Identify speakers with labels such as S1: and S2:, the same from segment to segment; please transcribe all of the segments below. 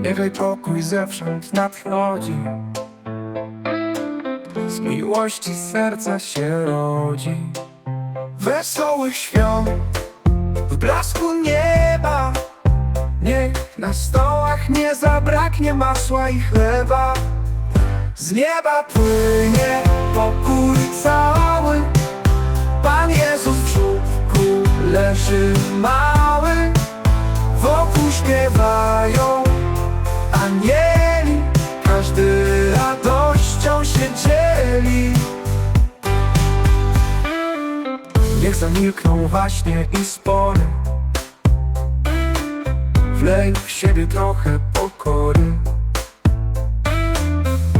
S1: Niechaj pokój zewsząd nadchodzi. Z miłości serca się rodzi. Wesołych świąt w blasku nieba. Niech na stołach nie zabraknie masła i chleba. Z nieba płynie pokój cały. Pan Jezus w żółtku leży mały. Wokół śpiewają anieli Każdy radością się dzieli. Niech zamilkną waśnie i spory. Wlej w siebie trochę pokory.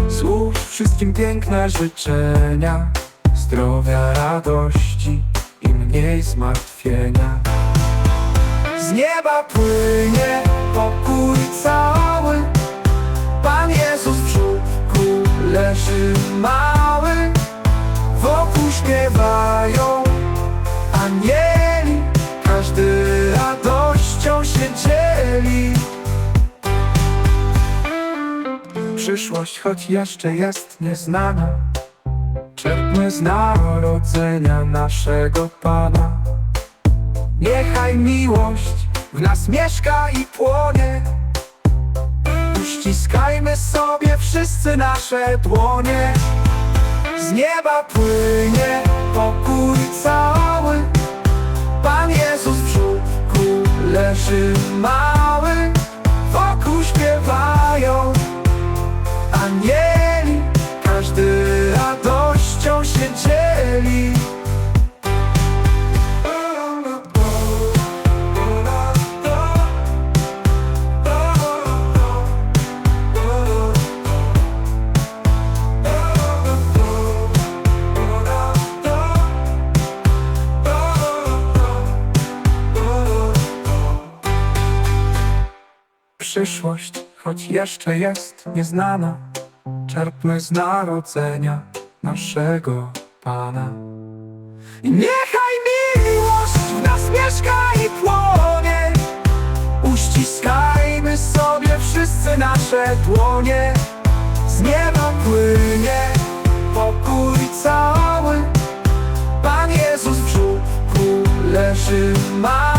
S1: Złóż wszystkim piękne życzenia. Zdrowia, radości i mniej zmartwienia. Z nieba płynie mały Wokół śpiewają anieli. Każdy radością się dzieli. Przyszłość, choć jeszcze jest nieznana Czerpmy z narodzenia naszego Pana. Niechaj miłość w nas mieszka i płonie Uściskajmy sobie wszyscy nasze dłonie. Z nieba płynie pokój cały. Pan Jezus w żółtku leży mały Przyszłość, choć jeszcze jest nieznana. Czerpmy z narodzenia naszego Pana. I niechaj miłość w nas mieszka i płonie. Uściskajmy sobie wszyscy nasze dłonie. Z nieba płynie pokój cały. Pan Jezus w żółtku leży mały